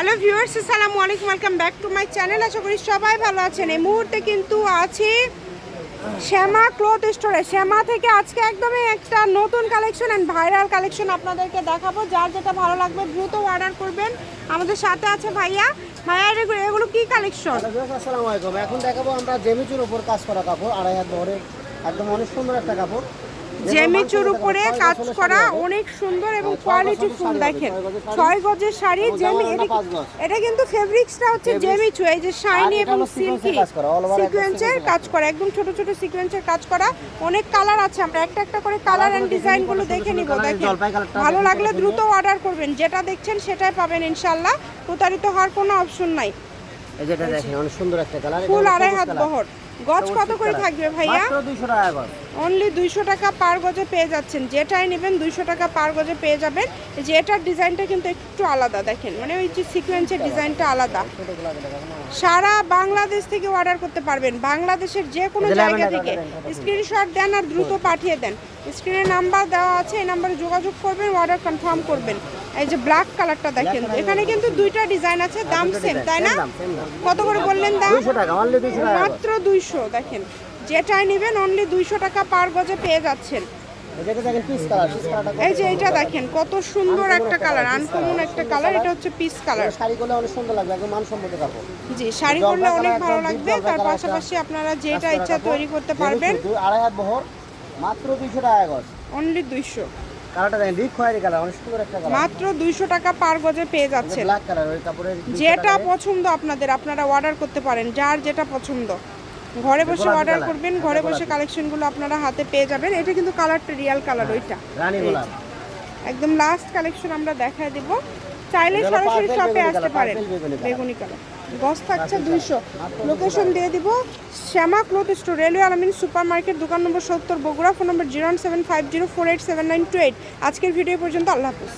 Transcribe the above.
Hello viewers, আসসালামু আলাইকুম, welcome back to my channel. আশা করি সবাই ভালো আছেন। এই মুহূর্তে কিন্তু আছি শ্যামা ক্লথ স্টোরে। শ্যামা থেকে আজকে একদমই একটা নতুন কালেকশন অ্যান্ড ভাইরাল কালেকশন আপনাদেরকে দেখাবো। যার যেটা ভালো লাগবে, দ্রুত অর্ডার করবেন। আমাদের সাথে আছে ভাইয়া। ভাইয়া, এগুলো এগুলো কি কালেকশন আসসালামু আলাইকুম। এখন দেখাবো আমরা জেমিচুর উপর কাজ করা কাপড়, আড়াই হাত বহরের, একদম অনেক সুন্দর একটা কাপড়। জেমিচুর উপরে কাজ করা অনেক সুন্দর এবং কোয়ালিটি ফুল দেখেন। ছয় গজের শাড়ি জেমি এটা কিন্তু ফেব্রিক্সটা হচ্ছে জেমিচু এই যে শাইনি এবং সিল্কি সিকোয়েন্সের কাজ করা একদম ছোট ছোট সিকোয়েন্সের কাজ করা। অনেক কালার আছে আমরা একটা একটা করে কালার এন্ড ডিজাইনগুলো দেখে নিব দেখেন। ভালো লাগলে দ্রুত অর্ডার করবেন যেটা দেখছেন সেটাই পাবেন ইনশাআল্লাহ। প্রতারিত হওয়ার কোনো অপশন নাই। এই যেটা দেখেন অনেক সুন্দর একটা কালার ফুল আড়াই হাত বহর। গজ কত করে থাকবে ভাইয়া? মাত্র 200 টাকা গজ। অনলি দুইশো টাকা পার গজে পেয়ে যাচ্ছেন। যেটাই নেবেন দুইশো টাকা পার গজে পেয়ে যাবেন। এই যে এটার ডিজাইনটা কিন্তু একটু আলাদা দেখেন। মানে ওই যে সিকোয়েন্সের ডিজাইনটা আলাদা। সারা বাংলাদেশ থেকে অর্ডার করতে পারবেন। বাংলাদেশের যে কোনো জায়গা থেকে। স্ক্রিনশট দেন আর দ্রুত পাঠিয়ে দেন। স্ক্রিনে নাম্বার দেওয়া আছে এই নাম্বারে যোগাযোগ করবেন অর্ডার কনফার্ম করবেন। এই যে ব্ল্যাক কালারটা দেখেন এখানে কিন্তু দুইটা ডিজাইন আছে দাম দুটো সেম তাই না? দাম, দাম। কত করে বললেন দাম? 200 200 মাত্র দুইশো দেখেন। যেটাই নেবেন অনলি দুইশো টাকা পার গজে পেয়ে যাচ্ছেন। এই যে এটা দেখেন কত সুন্দর একটা কালার আনকমন একটা কালার এটা হচ্ছে পিস কালার শাড়ি করলে অনেক সুন্দর লাগবে একদম মানসম্মত কাপড়। জি শাড়ি করলে অনেক ভালো লাগবে তার পাশাপাশি আপনারা যেটা ইচ্ছা তৈরি করতে পারবেন। আড়াই হাত বহর মাত্র 200 টাকা গজ। অনলি দুইশো। কালারটা দেখেন ডিপ খয়েরি কালার অনেক সুন্দর একটা কালার। মাত্র দুইশো টাকা পার গজে পেয়ে যাচ্ছে ব্ল্যাক কালার ওই কাপড়ের যেটা পছন্দ আপনাদের আপনারা অর্ডার করতে পারেন যার যেটা পছন্দ। ঘরে বসে অর্ডার করবেন ঘরে বসে কালেকশনগুলো আপনারা হাতে পেয়ে যাবেন। এটা কিন্তু কালারটা রিয়াল কালার ওইটা। রানী গোলাপ। একদম লাস্ট কালেকশন আমরা দেখায় দেব। চাইলে সরাসরি শপে আসতে পারেন। বেগুনি কালার। গস থাকছে দুইশো। লোকেশন দিয়ে দিব Shyama cloth store railway Alamin super market দোকান নম্বর সত্তর Bogura phone number zero seven five zero four eight seven nine two eight আজকের ভিডিও পর্যন্ত আল্লাহ হাফিজ।